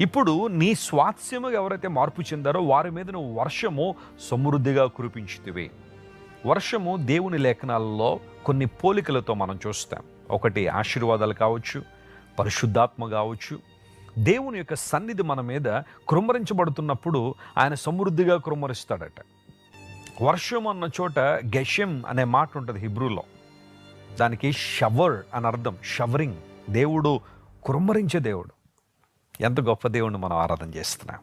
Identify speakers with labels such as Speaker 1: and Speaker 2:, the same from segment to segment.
Speaker 1: ఇప్పుడు నీ స్వాస్థ్యముగా ఎవరైతే మార్పు చెందారో వారి మీద నువ్వు వర్షము సమృద్ధిగా కురిపించుతివి. వర్షము దేవుని లేఖనాలలో కొన్ని పోలికలతో మనం చూస్తాం. ఒకటి ఆశీర్వాదాలు కావచ్చు పరిశుద్ధాత్మ కావచ్చు. దేవుని యొక్క సన్నిధి మన మీద కృమ్మరించబడుతున్నప్పుడు ఆయన సమృద్ధిగా కృమ్మరిస్తాడట వర్షం అన్న చోట గెషెం అనే మాట ఉంటుంది హిబ్రూలో. దానికి షవర్ అని అర్థం షవరింగ్. దేవుడు కుమ్మరించే దేవుడు. ఎంత గొప్ప దేవుణ్ణి మనం ఆరాధన చేస్తున్నాం.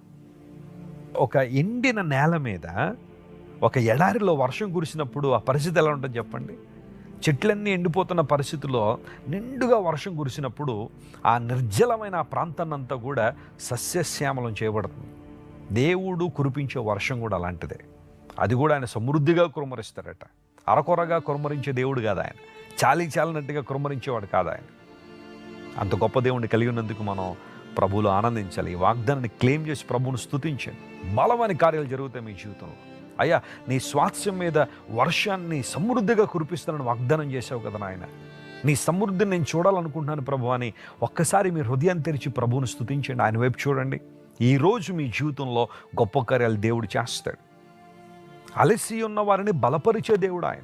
Speaker 1: ఒక ఎండిన నేల మీద ఒక ఎడారిలో వర్షం కురిసినప్పుడు ఆ పరిస్థితి ఎలా ఉంటుంది చెప్పండి? చెట్లన్నీ ఎండిపోతున్న పరిస్థితిలో నిండుగా వర్షం కురిసినప్పుడు ఆ నిర్జలమైన ఆ ప్రాంతాన్నంతా కూడా సస్యశ్యామలం చేయబడుతుంది. దేవుడు కురిపించే వర్షం కూడా అలాంటిదే. అది కూడా ఆయన సమృద్ధిగా కురుమరిస్తాడట అరకొరగా కురుమరించే దేవుడు కాదు ఆయన. చాలీ చాలినట్టుగా కురుమరించేవాడు కాదు ఆయన. అంత గొప్ప దేవుడిని కలిగి ఉన్నందుకు మనం ప్రభువులు ఆనందించాలి. ఈ వాగ్దానాన్ని క్లెయిమ్ చేసి ప్రభువును స్తుతించండి. బలమైన కార్యాలు జరుగుతాయి మీ జీవితంలో. అయ్యా నీ స్వాస్థ్యం మీద వర్షాన్ని సమృద్ధిగా కురిపిస్తానని వాగ్దానం చేసావు కదా నాయన. నీ సమృద్ధిని నేను చూడాలనుకుంటున్నాను ప్రభు అని ఒక్కసారి మీ హృదయం తెరిచి ప్రభువును స్తుతించండి. ఆయన వైపు చూడండి. ఈరోజు మీ జీవితంలో గొప్ప కార్యాలు దేవుడు చేస్తాడు. అలసి ఉన్న వారిని బలపరిచే దేవుడు ఆయన.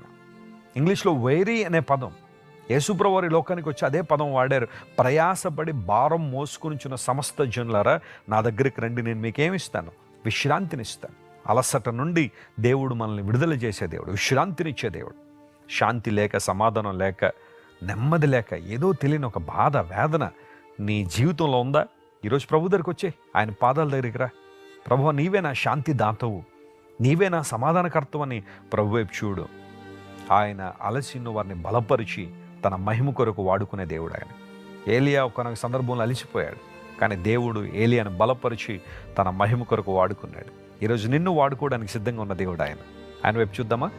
Speaker 1: ఇంగ్లీష్లో వేరీ అనే పదం. యేసుప్రవారి లోకానికి వచ్చి అదే పదం వాడారు. ప్రయాసపడి భారం మోసుకునిచున్న సమస్త జనులారా నా దగ్గరికి రండి నేను మీకేమిస్తాను? విశ్రాంతినిస్తాను. అలసట నుండి దేవుడు మనల్ని విడుదల చేసే దేవుడు విశ్రాంతినిచ్చే దేవుడు. శాంతి లేక సమాధానం లేక నెమ్మది లేక ఏదో తెలియని ఒక బాధ వేదన నీ జీవితంలో ఉందా? ఈరోజు ప్రభు దగ్గరికి వచ్చే ఆయన పాదాల దగ్గరికి రా. ప్రభు నీవే నా శాంతి దాతవు. నీవే నా సమాధానకర్తవని ప్రభు వైపు చూడు. ఆయన అలసిన వారిని బలపరిచి తన మహిమ కొరకు వాడుకునే దేవుడు ఆయన. ఏలియా ఒక సందర్భంలో అలిసిపోయాడు. కానీ దేవుడు ఏలియాను బలపరిచి తన మహిమ కొరకు వాడుకున్నాడు. ఈరోజు నిన్ను వాడుకోవడానికి సిద్ధంగా ఉన్న దేవుడు ఆయన. ఆయన వైపు చూద్దామా?